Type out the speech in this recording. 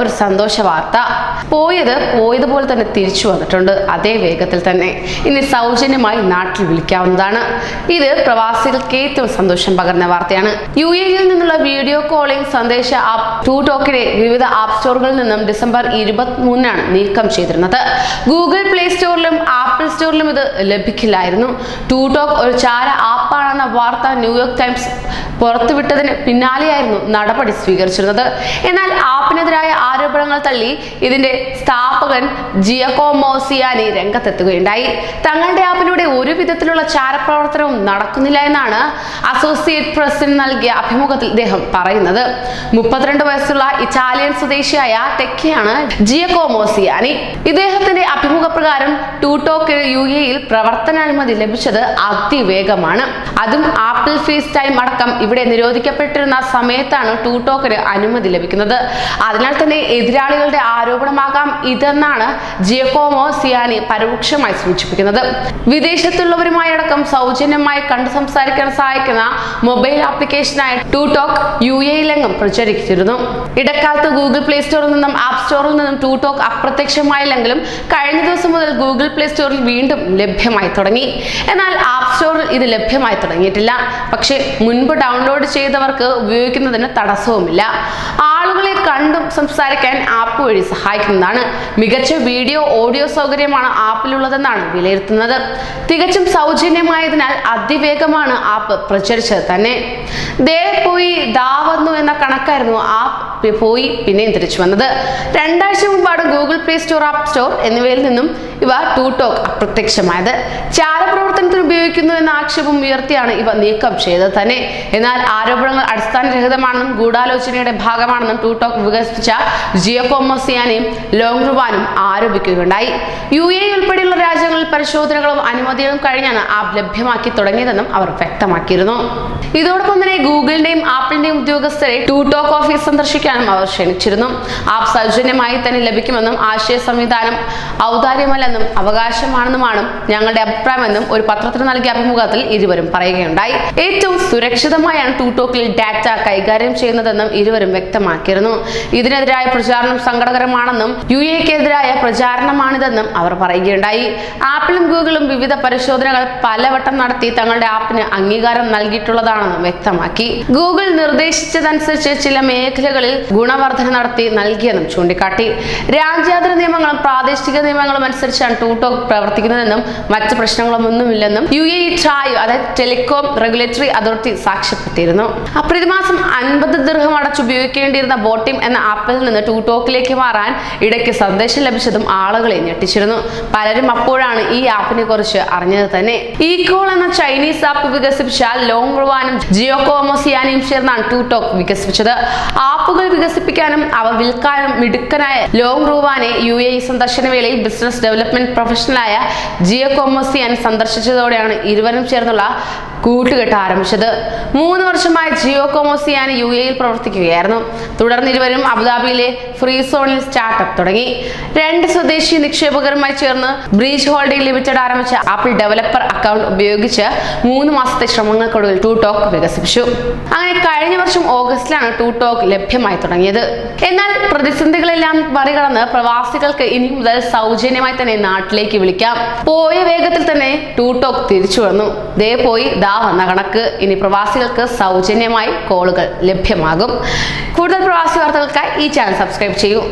ഒരു സന്തോഷ വാർത്ത. പോയത് പോയതുപോലെ തന്നെ തിരിച്ചു വന്നിട്ടുണ്ട്. അതേ വേഗത്തിൽ തന്നെ. ഇനി സൗജന്യമായി നാട്ടിൽ വിളിക്കാവുന്നതാണ്. ഇത് പ്രവാസികൾക്ക് ഏറ്റവും സന്തോഷം പകർന്ന വാർത്തയാണ്. യു എയിൽ നിന്നുള്ള വീഡിയോ കോളിംഗ് സന്ദേശ ആപ്പ് ടു ടോക്കിനെ വിവിധ ആപ്പ് സ്റ്റോറുകളിൽ നിന്നും ഡിസംബർ ഇരുപത്തിമൂന്നിനാണ് നീക്കം ചെയ്തിരുന്നത്. ഗൂഗിൾ പ്ലേ സ്റ്റോറിലും ആപ്പിൾ സ്റ്റോറിലും ഇത് ലഭിക്കില്ലായിരുന്നു. ടു ടോക്ക് ഒരു ചാര ആപ്പാണെന്ന വാർത്ത ന്യൂയോർക്ക് ടൈംസ് പുറത്തുവിട്ടതിന് പിന്നാലെയായിരുന്നു നടപടി സ്വീകരിച്ചിരുന്നത്. എന്നാൽ ആപ്പിനെതിരായ ആരോപണങ്ങൾ തള്ളി ഇതിന്റെ സ്ഥാപകൻ ജിയക്കോമോസിയാനി രംഗത്തെത്തുകയുണ്ടായി. തങ്ങളുടെ ആപ്പിലൂടെ ഒരു വിധത്തിലുള്ള ചാരപ്രവർത്തനവും നടക്കുന്നില്ല എന്നാണ് അസോസിയേറ്റ് പ്രസിന് നൽകിയ അഭിമുഖത്തിൽ ഇദ്ദേഹം പറയുന്നത്. മുപ്പത്തിരണ്ട് വയസ്സുള്ള ഇറ്റാലിയൻ സ്വദേശിയായ ടെക്കിയാണ് ജിയക്കോമോസിയാനി ഇദ്ദേഹത്തിന്റെ അഭിമുഖ പ്രകാരം ടൂടോക്ക് യു എയിൽ പ്രവർത്തനാനുമതി ലഭിച്ചത് അതിവേഗമാണ്. അതും ആപ്പിൾ ഫേസ് ടൈം അടക്കം ഇവിടെ നിരോധിക്കപ്പെട്ടിരുന്ന സമയത്താണ് ടൂടോക്കിന് അനുമതി ലഭിക്കുന്നത്. അതിനാൽ തന്നെ എതിരാളികളുടെ ആരോപണമാകാം ഇതെന്നാണ് ജിയക്കോമോ സിയാനി പരോക്ഷമായി സൂചിപ്പിക്കുന്നത്. വിദേശത്തുള്ളവരുമായി അടക്കം സൗജന്യമായി കണ്ടു സംസാരിക്കാൻ സഹായിക്കുന്ന മൊബൈൽ ആപ്ലിക്കേഷനായ ടൂടോക്ക് യു എയിലെങ്ങും പ്രചരിച്ചിരുന്നു. ഇടക്കാലത്ത് ഗൂഗിൾ പ്ലേ സ്റ്റോറിൽ നിന്നും ആപ്പ് സ്റ്റോറിൽ നിന്നും ടൂടോക്ക് അപ്രത്യക്ഷമായില്ലെങ്കിലും കഴിഞ്ഞ ദിവസം മുതൽ ഗൂഗിൾ പ്ലേ സ്റ്റോറിൽ വീണ്ടും ലഭ്യമായി തുടങ്ങി. എന്നാൽ ആപ്പ് സ്റ്റോറിൽ ഇത് ലഭ്യമായി തുടങ്ങിയിട്ടില്ല. പക്ഷേ മുൻപ് ഡൗൺലോഡ് ചെയ്തവർക്ക് ഉപയോഗിക്കുന്നതിന് തടസ്സവുമില്ല. കണ്ടും സംസാരിക്കാൻ ആപ്പ് വഴി സഹായിക്കുന്നതാണ്. മികച്ച വീഡിയോ ഓഡിയോ സൗകര്യമാണ് ആപ്പിലുള്ളതെന്നാണ് വിലയിരുത്തുന്നത്. തികച്ചും സൗജന്യമായതിനാൽ അതിവേഗമാണ് ആപ്പ് പ്രചരിച്ചത് തന്നെ. ദേ പോയി ദാ വന്നു എന്ന കണക്കായിരുന്നു ആപ്പ് പോയി പിന്നെയും തിരിച്ചു വന്നത്. രണ്ടാഴ്ച മുമ്പാണ് Google Play Store App Store എന്നിവയിൽ നിന്നും ഇവ ടൂ ടോക്ക് അപ്രത്യക്ഷമായത്. ചാരപ്രവർത്തനത്തിന് ഉപയോഗിക്കുന്നു എന്ന ആക്ഷേപം ഉയർത്തിയാണ് ഇവ നീക്കം ചെയ്തത് തന്നെ. എന്നാൽ ആരോപണങ്ങൾ അടിസ്ഥാനരഹിതമാണെന്നും ഗൂഢാലോചനയുടെ ഭാഗമാണെന്നും ടൂടോക്ക് വികസിപ്പിച്ച വികസിപ്പിച്ച ജിയോകോമോസിയാനെയും ലോങ് റുവാനും ആരോപിക്കുകയുണ്ടായി. യു എ ഉൾപ്പെടെയുള്ള രാജ്യങ്ങളിൽ പരിശോധനകളും അനുമതികളും കഴിഞ്ഞാണ് ആപ്പ് ലഭ്യമാക്കി തുടങ്ങിയതെന്നും അവർ വ്യക്തമാക്കിയിരുന്നു. ഇതോടൊപ്പം തന്നെ ഗൂഗിളിന്റെയും ആപ്പിളിന്റെയും ഉദ്യോഗസ്ഥരെ ടു ടോക്ക് ഓഫീസ് സന്ദർശിക്കാനും അവർ ക്ഷണിച്ചിരുന്നു. ആപ്പ് സൗജന്യമായി തന്നെ ലഭിക്കുമെന്നും ആശയ സംവിധാനം ഔദാര്യമല്ലെന്നും അവകാശമാണെന്നുമാണ് ഞങ്ങളുടെ അഭിപ്രായമെന്നും ഒരു പത്രത്തിന് നൽകിയ അഭിമുഖത്തിൽ ഇരുവരും പറയുകയുണ്ടായി. ഏറ്റവും സുരക്ഷിതമായാണ് ടു ടോക്കിൽ ഡാറ്റ കൈകാര്യം ചെയ്യുന്നതെന്നും ഇരുവരും വ്യക്തമാക്കിയിരുന്നു. ഇതിനെതിരായ പ്രചാരണം സങ്കടകരമാണെന്നും യു എക്കെതിരായ പ്രചാരണമാണിതെന്നും അവർ പറയുകയുണ്ടായി. ആപ്പിളും ഗൂഗിളും വിവിധ പരിശോധനകൾ പലവട്ടം നടത്തി തങ്ങളുടെ ആപ്പിന് അംഗീകാരം നൽകിയിട്ടുള്ളതാണെന്നും വ്യക്തമാക്കി. ഗൂഗിൾ നിർദ്ദേശിച്ചതനുസരിച്ച് ചില മേഖലകളിൽ ഗുണവർധന നടത്തി നൽകിയെന്നും ചൂണ്ടിക്കാട്ടി. രാജ്യാന്തര നിയമങ്ങളും പ്രാദേശിക നിയമങ്ങളും അനുസരിച്ചാണ് ടൂടോക്ക് പ്രവർത്തിക്കുന്നതെന്നും മറ്റ് പ്രശ്നങ്ങളൊന്നുമില്ലെന്നും യു എ ട്രായ് അതായത് ടെലികോം റെഗുലേറ്ററി അതോറിറ്റി സാക്ഷ്യപ്പെടുത്തിയിരുന്നു. ആ പ്രതിമാസം അൻപത് ദീർഘം അടച്ചുപയോഗിക്കേണ്ടിയിരുന്ന ബോട്ടിം എന്ന ആപ്പിൽ നിന്ന് ടൂടോക്കിലേക്ക് മാറാൻ ഇടയ്ക്ക് സന്ദേശം ലഭിച്ചതും ആളുകളെ ഞെട്ടിച്ചിരുന്നു. പലരും അപ്പോഴാണ് ഈ ആപ്പിനെ കുറിച്ച് അറിഞ്ഞത് തന്നെ. ഈകോൾ എന്ന ചൈനീസ് ആപ്പ് വികസിപ്പിച്ചാൽ ലോങ് റുവാനും ജിയോകോമോസിയാനും ചേർന്നാണ് ടൂടോക്ക് വികസിപ്പിച്ചത്. ആപ്പുകൾ വികസിപ്പിക്കാനും അവ വിൽക്കാനും മിടുക്കനായ ലോങ് റൂവാനെ യു എ സന്ദർശന വേളയിൽ ബിസിനസ് ഡെവലപ്മെന്റ് പ്രൊഫഷണലായ ജിയോ കോമോസിയാൻ സന്ദർശിച്ചതോടെയാണ് ഇരുവരും ചേർന്നുള്ള കൂട്ടുകെട്ട് ആരംഭിച്ചത്. മൂന്ന് വർഷമായി ജിയോ കൊമോസിയാൻ യു എയിൽ പ്രവർത്തിക്കുകയായിരുന്നു. തുടർന്ന് ഇരുവരും അബുദാബിയിലെ ഫ്രീ സോണിൽ സ്റ്റാർട്ടപ്പ് തുടങ്ങി. രണ്ട് സ്വദേശി നിക്ഷേപകരുമായി ചേർന്ന് ബ്രീച്ച് ഹോൾഡിംഗ് ലിമിറ്റഡ് ആരംഭിച്ച ആപ്പിൾ ഡെവലപ്പർ അക്കൗണ്ട് ഉപയോഗിച്ച് മൂന്ന് മാസത്തെ ശ്രമങ്ങൾക്കൊടുവിൽ ടു ടോക്ക് വികസിപ്പിച്ചു. അങ്ങനെ കഴിഞ്ഞ വർഷം ഓഗസ്റ്റിലാണ് ടു ടോക്ക് ലഭ്യമായി തുടങ്ങിയത്. എന്നാൽ പ്രതിസന്ധികളെല്ലാം മറികടന്ന് പ്രവാസികൾക്ക് ഇനി മുതൽ സൗജന്യമായി തന്നെ നാട്ടിലേക്ക് വിളിക്കാം. പോയ വേഗത്തിൽ തന്നെ ടു ടോക്ക് തിരിച്ചു വന്നു. ദേ പോയി ദാ വന്ന കണക്ക്. ഇനി പ്രവാസികൾക്ക് സൗജന്യമായി കോളുകൾ ലഭ്യമാകും. കൂടുതൽ പ്രവാസി വാർത്തകൾക്കായി ഈ ചാനൽ സബ്സ്ക്രൈബ് ചെയ്യൂ.